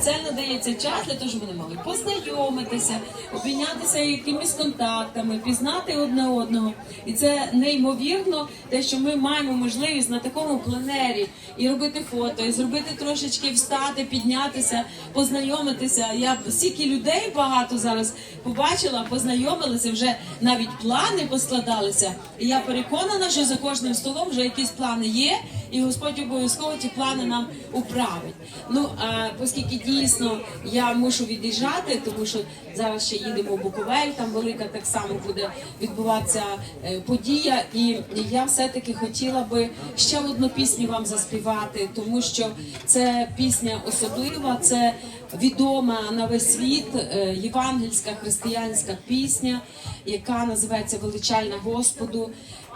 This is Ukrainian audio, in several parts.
спеціально дається час для того, щоб вони могли познайомитися, обмінятися якимись контактами, пізнати одне одного. І це неймовірно, те, що ми маємо можливість на такому пленері і робити фото, і зробити трошечки встати, піднятися, познайомитися. Я стільки людей багато зараз побачила, познайомилися, вже навіть плани поскладалися. І я переконана, що за кожним столом вже якісь плани є, і Господь обов'язково ті плани нам управить. Ну а оскільки дійсно я мушу від'їжджати, тому що зараз ще їдемо в Буковель, там велика так само буде відбуватися е, подія. І я все-таки хотіла би ще одну пісню вам заспівати, тому що це пісня особлива, це відома на весь світ е, євангельська християнська пісня, яка називається Величальна Господу.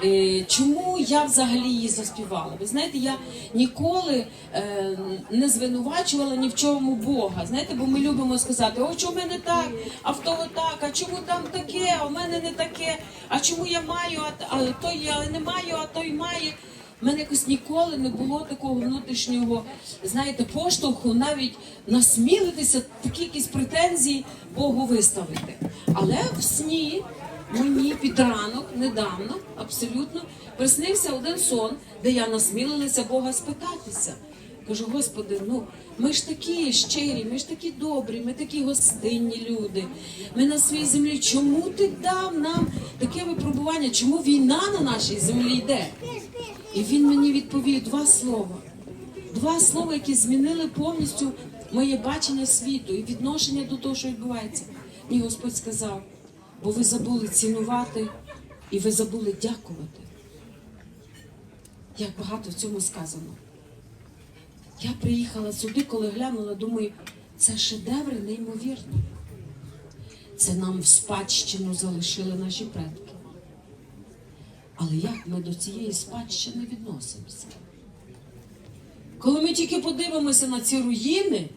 Е, Чому я взагалі її заспівала? Ви знаєте, я ніколи е, не звинувачувала ні в чому Бога. Знаєте, бо ми любимо сказати, о, чому в мене так, а в того так, а чому там таке, а в мене не таке, а чому я маю, а той я не маю, а той має. У мене якось ніколи не було такого внутрішнього, знаєте, поштовху, навіть насмілитися, такі якісь претензії Богу виставити. Але в сні мені під ранок недавно абсолютно приснився один сон, де я насмілилася Бога спитатися. Кажу, Господи, ну ми ж такі щирі, ми ж такі добрі, ми такі гостинні люди. Ми на своїй землі. Чому ти дав нам таке випробування? Чому війна на нашій землі йде? І він мені відповів два слова. Два слова, які змінили повністю моє бачення світу і відношення до того, що відбувається. Мій Господь сказав, бо ви забули цінувати і ви забули дякувати. Як багато в цьому сказано. Я приїхала сюди, коли глянула, думаю, це шедеври неймовірні. Це нам в спадщину залишили наші предки. Але як ми до цієї спадщини відносимося? Коли ми тільки подивимося на ці руїни,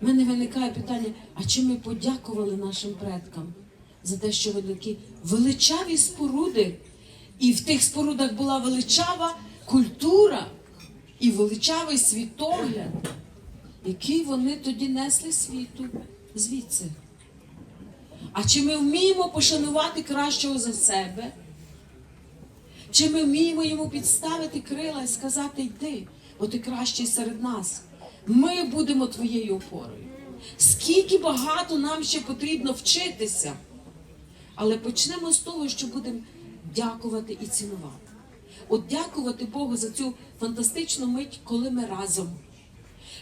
в мене виникає питання: а чи ми подякували нашим предкам за те, що вони такі величаві споруди, і в тих спорудах була величава культура і величавий світогляд, який вони тоді несли світу звідси. А чи ми вміємо пошанувати кращого за себе? Чи ми вміємо йому підставити крила і сказати йди, бо ти кращий серед нас. Ми будемо твоєю опорою. Скільки багато нам ще потрібно вчитися. Але почнемо з того, що будемо дякувати і цінувати. От дякувати Богу за цю фантастичну мить, коли ми разом.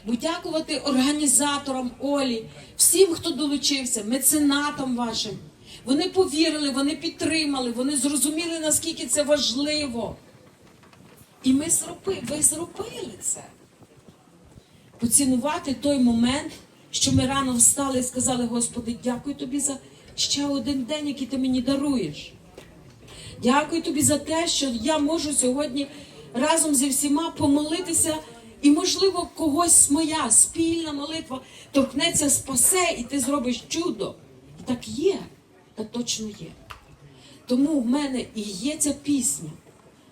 Бо дякувати організаторам Олі, всім, хто долучився, меценатам вашим. Вони повірили, вони підтримали, вони зрозуміли, наскільки це важливо. І ми зробили, ви зробили це. Поцінувати той момент, що ми рано встали і сказали, Господи, дякую тобі за ще один день, який ти мені даруєш. Дякую тобі за те, що я можу сьогодні разом зі всіма помолитися, і, можливо, когось моя спільна молитва торкнеться, спасе, і ти зробиш чудо. І так є, так точно є. Тому в мене і є ця пісня,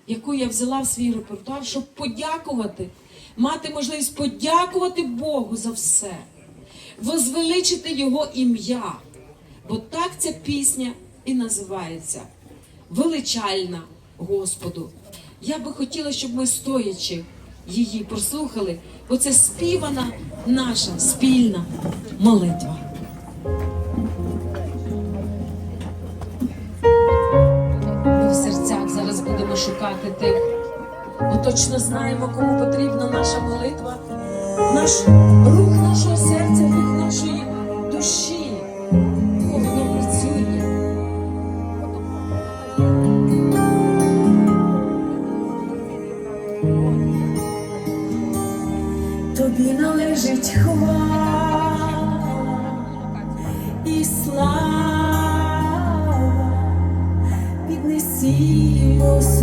яку я взяла в свій репертуар, щоб подякувати, мати можливість подякувати Богу за все, возвеличити Його ім'я. Бо так ця пісня і називається Величальна Господу. Я би хотіла, щоб ми стоячи її прослухали, бо це співана наша спільна молитва. Шукати тих, бо точно знаємо, кому потрібна наша молитва, наш рух нашого серця,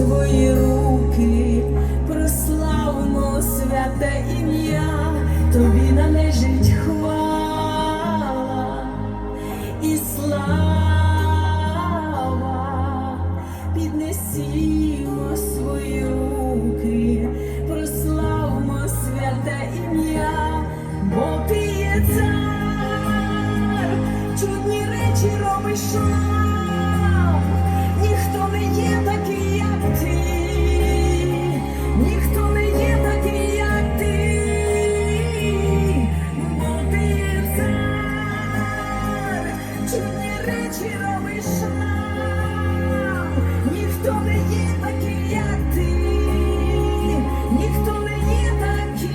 свої руки, прославимо святе ім'я, тобі належить хвала і слава, піднесімо свої руки, прославимо святе ім'я, бо є цар, чудні речі робиш речі робиш ніхто не є такий, як ти, ніхто не є такий,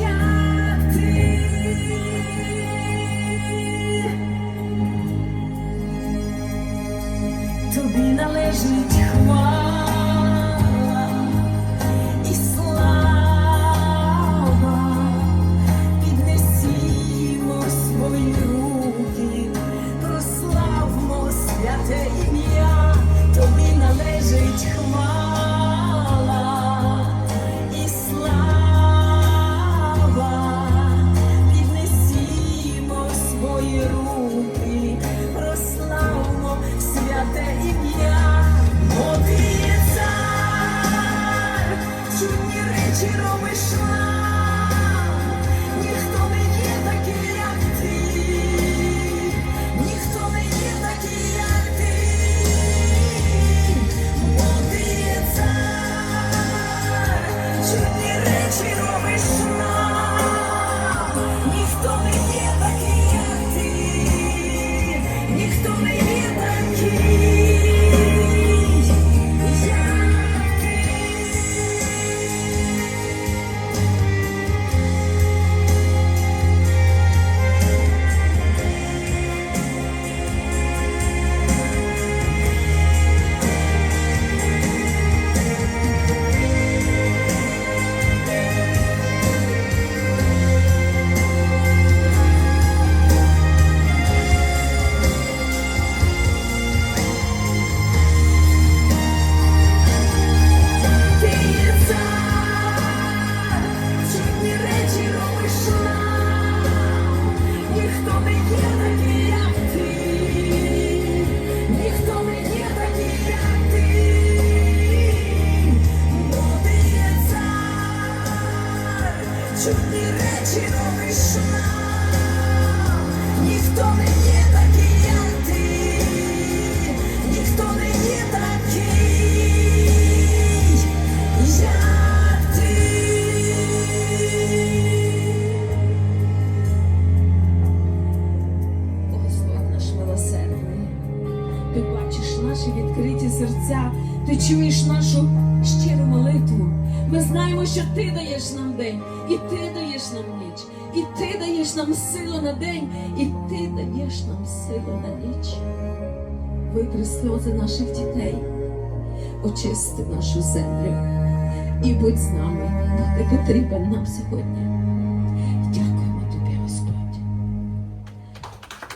як ти. Тобі належить знаємо, що ти даєш нам день, і ти даєш нам ніч, і ти даєш нам силу на день, і ти даєш нам силу на ніч. Витри сльози наших дітей, очисти нашу землю і будь з нами, бо ти потрібен нам сьогодні. Дякуємо тобі, Господь.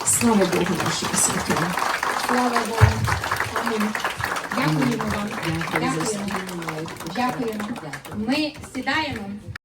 Слава Богу нашому святому. Слава Богу. Амінь. Дякуємо вам. Дякуємо. Дякуємо. Ми сідаємо.